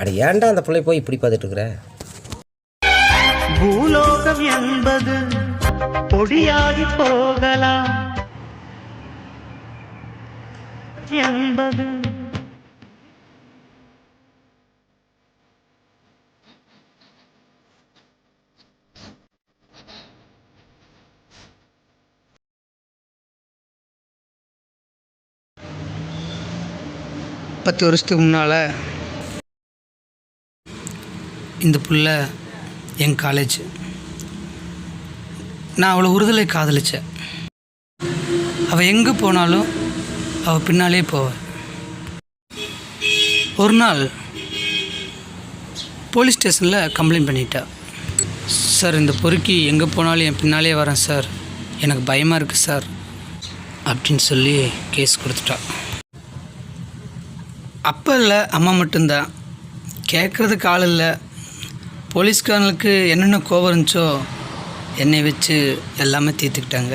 அட ஏன்டா அந்த பிள்ளை போய் இப்படி பார்த்துட்டு இருக்கிற பூலோகம் என்பது பொடியாகி போகலாம். என்பது பத்து வருஷத்துக்கு முன்னால் இந்த புள்ள என் காலேஜ் நான் அவளை உறுதலை காதலிச்சேன். அவள் எங்கே போனாலும் அவள் பின்னாலே போவேன் ஒரு நாள் போலீஸ் ஸ்டேஷனில் கம்ப்ளைண்ட் பண்ணிட்டா. சார் இந்த பொறுக்கி எங்கே போனாலும் என் பின்னாலே வரேன் சார் எனக்கு பயமாக இருக்குது சார் அப்படின்னு சொல்லி கேஸ் கொடுத்துட்டா. அப்போ இல்லை அம்மா மட்டும்தான். கேட்குறதுக்கு ஆள் இல்லை. போலீஸ்காரங்களுக்கு என்னென்ன கோபம் இருந்துச்சோ என்னை வச்சு எல்லாமே தீர்த்துக்கிட்டாங்க.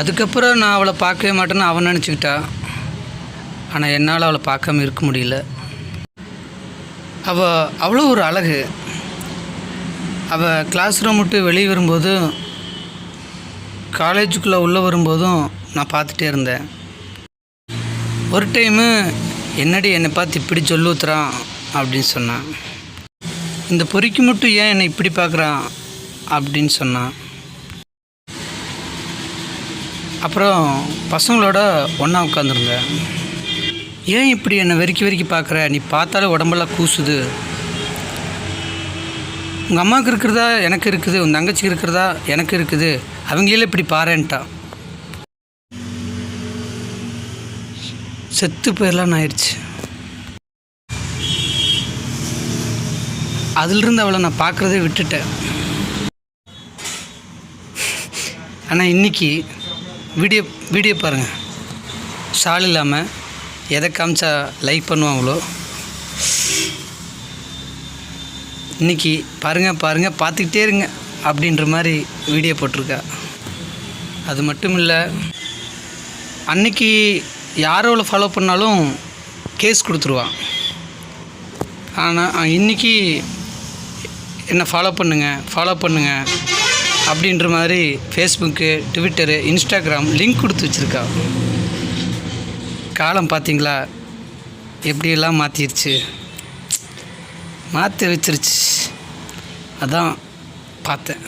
அதுக்கப்புறம் நான் அவளை பார்க்கவே மாட்டேன்னு அவன் நினச்சிக்கிட்டா. ஆனால் என்னால் அவளை பார்க்காம இருக்க முடியல. அவள் அவ்வளோ ஒரு அழகு. அவள் கிளாஸ் ரூம் விட்டு வெளியே வரும்போதும் காலேஜுக்குள்ளே உள்ளே வரும்போதும் நான் பார்த்துட்டே இருந்தேன். ஒரு டைமு என்னடி என்னை பார்த்து இப்படி சொல்லுத்துறான் அப்படின்னு சொன்னான். இந்த பொறிக்கு மட்டும் ஏன் என்னை இப்படி பார்க்குறான் அப்படின்னு சொன்னான். அப்புறம் பசங்களோட ஒன்றா உட்காந்துருந்தேன் ஏன் இப்படி என்னை வெறிக்கி வெறிக்கி பார்க்குற? நீ பார்த்தாலே உடம்பெல்லாம் கூசுது. உங்கள் அம்மாவுக்கு இருக்கிறதா? எனக்கு இருக்குது. உன் தங்கச்சிக்கு இருக்கிறதா? எனக்கு இருக்குது. அவங்களே இப்படி பாருன்ட்டான். செத்து போயிடலான்னு ஆயிடுச்சு. அதிலிருந்து அவளை நான் பார்க்குறதே விட்டுட்டேன். ஆனால் இன்னைக்கு வீடியோ வீடியோ பாருங்கள் ஷால் இல்லாமல் எதை காமிச்சா லைக் பண்ணுவாங்களோ. இன்னைக்கு பாருங்கள் பாருங்கள் பார்த்துக்கிட்டே இருங்க அப்படின்ற மாதிரி வீடியோ போட்டிருக்கா. அது மட்டும் இல்லை அன்னைக்கு யார் அவளை ஃபாலோ பண்ணாலும் கேஸ் கொடுத்துருவான் ஆனால் இன்றைக்கி என்னை ஃபாலோ பண்ணுங்கள் ஃபாலோ பண்ணுங்கள் அப்படின்ற மாதிரி ஃபேஸ்புக்கு ட்விட்டரு இன்ஸ்டாகிராம் லிங்க் கொடுத்து வச்சுருக்கா. காலம் பார்த்தீங்களா? எப்படியெல்லாம் மாற்றிருச்சு மாற்றி வச்சிருச்சு. அதான் பார்த்தேன்.